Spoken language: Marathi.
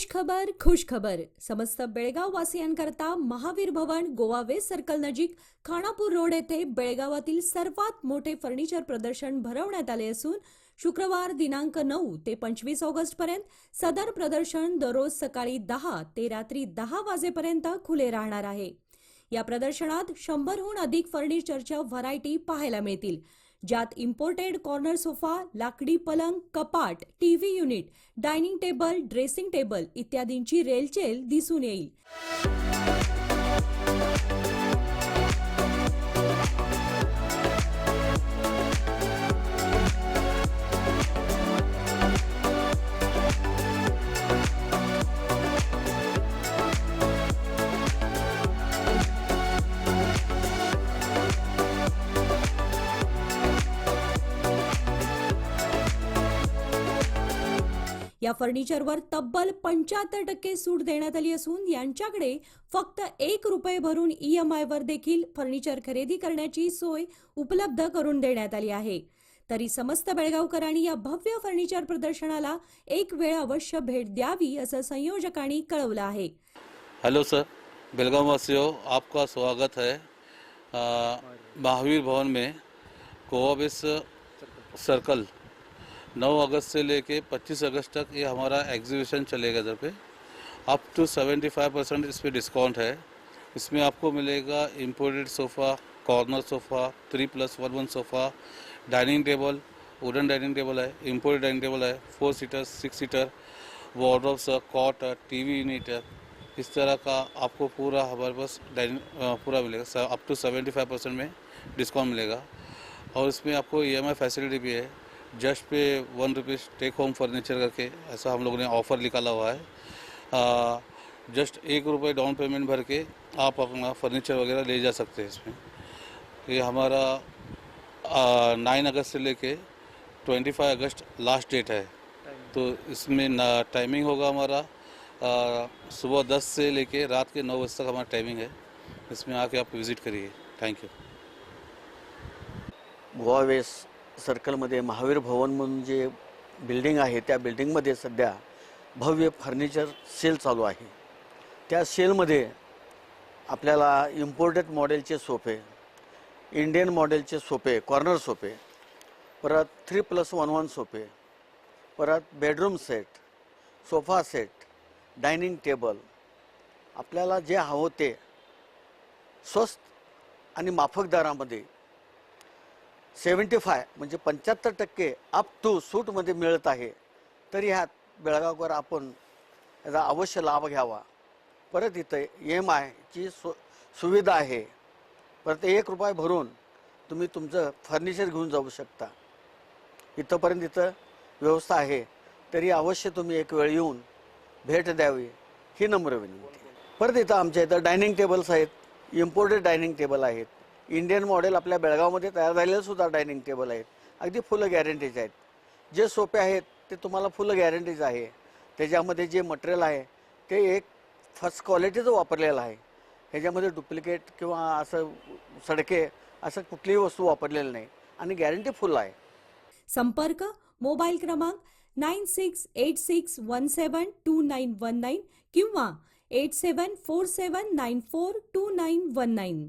खुश खबर खुश खबर समस्त बेळगाव वासियांकरता महावीर भवन गोवा वेस्ट सर्कल नजीक खानापूर रोड येथे बेळगावातील सर्वात मोठे फर्निचर प्रदर्शन भरवण्यात आले असून शुक्रवार दिनांक नऊ ते पंचवीस ऑगस्ट पर्यंत सदर प्रदर्शन दररोज सकाळी दहा ते रात्री दहा वाजेपर्यंत खुले राहणार आहे. या प्रदर्शनात शंभरहून अधिक फर्निचरच्या व्हरायटी पाहायला मिळतील. ज्यात इम्पोर्टेड कॉर्नर सोफा लाकडी पलंग कपाट TV unit dining table dressing table इत्यादींची रेलचेल दिसून येईल. या फर्निचरवर तब्बल पंच्याहत्तर टक्के सूट देण्यात आली असून यांच्याकडे फक्त एक रुपये भरून ई एम आयवर देखील फर्निचर खरेदी करण्याची सोय उपलब्ध करून देण्यात आली आहे. तरी समस्त बेळगावकरांनी या भव्य फर्निचर प्रदर्शनाला एक वेळ अवश्य भेट द्यावी असं संयोजकांनी कळवलं आहे. हॅलो सर बेलगाम आपका स्वागत है. अ, महावीर भवन में कोवाबिस सर्कल 9 अगस्त से लेके 25 अगस्त तक ये हमारा एग्जीबिशन चलेगा इधर पे। अप टू 75 परसेंट इस पर डिस्काउंट है। इसमें आपको मिलेगा imported sofa corner sofa three plus one one sofa dining table wooden dining table है इम्पोर्टेड डाइनिंग टेबल है four seater six seater wardrobes है कॉट है टीवी यूनिट है। इस तरह का आपको पूरा हमारे पास डाइनिंग पूरा मिलेगा। Up to seventy five percent में डिस्काउंट मिलेगा। और इसमें आपको ई एम आई फैसिलिटी भी है। Just pay one rupees take home furniture करके ऐसा हम लोग ने ऑफ़र निकाला हुआ है। आ, जस्ट एक रुपये डाउन पेमेंट भर के आप अपना फर्नीचर वगैरह ले जा सकते हैं इसमें। ये हमारा नाइन अगस्त से लेके ट्वेंटी फाइव अगस्त लास्ट डेट है। तो इसमें टाइमिंग होगा हमारा सुबह दस से लेके रात के नौ बजे तक हमारा टाइमिंग है। इसमें आके आप विज़िट करिए। थैंक यू गोवा वेस्ट सर्कलमध्ये महावीर भवन म्हणून जे बिल्डिंग आहे त्या बिल्डिंगमध्ये सध्या भव्य फर्निचर सेल चालू आहे. त्या सेलमध्ये आपल्याला इम्पोर्टेड मॉडेलचे सोफे इंडियन मॉडेलचे सोफे कॉर्नर सोफे परत थ्री प्लस वन वन सोफे परत bedroom set sofa set dining table आपल्याला जे हवं ते स्वस्त आणि माफक दरामध्ये सेवन्टी फाय म्हणजे पंच्याहत्तर टक्के अप टू सूटमध्ये मिळत आहे. तरी ह्यात बेळगावकर आपण याचा अवश्य लाभ घ्यावा. परत इथं एम आयची सु सुविधा आहे. परत एक रुपये भरून तुम्ही तुमचं फर्निचर घेऊन जाऊ शकता. इथंपर्यंत इथं व्यवस्था आहे. तरी अवश्य तुम्ही एक वेळ येऊन भेट द्यावी ही नम्र विनंती. परत इथं आमच्या इथं डायनिंग टेबल्स आहेत. इम्पोर्टेड डायनिंग टेबल आहेत. इंडियन मॉडेल आपल्या बेळगावमध्ये तयार झालेलं सुद्धा डायनिंग टेबल आहेत अगदी फुलं गॅरंटीज आहेत. जे सोपे आहेत ते तुम्हाला फुलं गॅरंटीज आहे. त्याच्यामध्ये जे मटेरियल आहे ते एक फर्स्ट क्वालिटीचं वापरलेलं आहे. ह्याच्यामध्ये डुप्लिकेट किंवा असं सडके असं कुठलीही वस्तू वापरलेली नाही. आणि गॅरंटी फुल आहे. संपर्क मोबाईल क्रमांक nine six eight six one seven two nine one nine किंवा eight seven four seven nine four two nine one nine.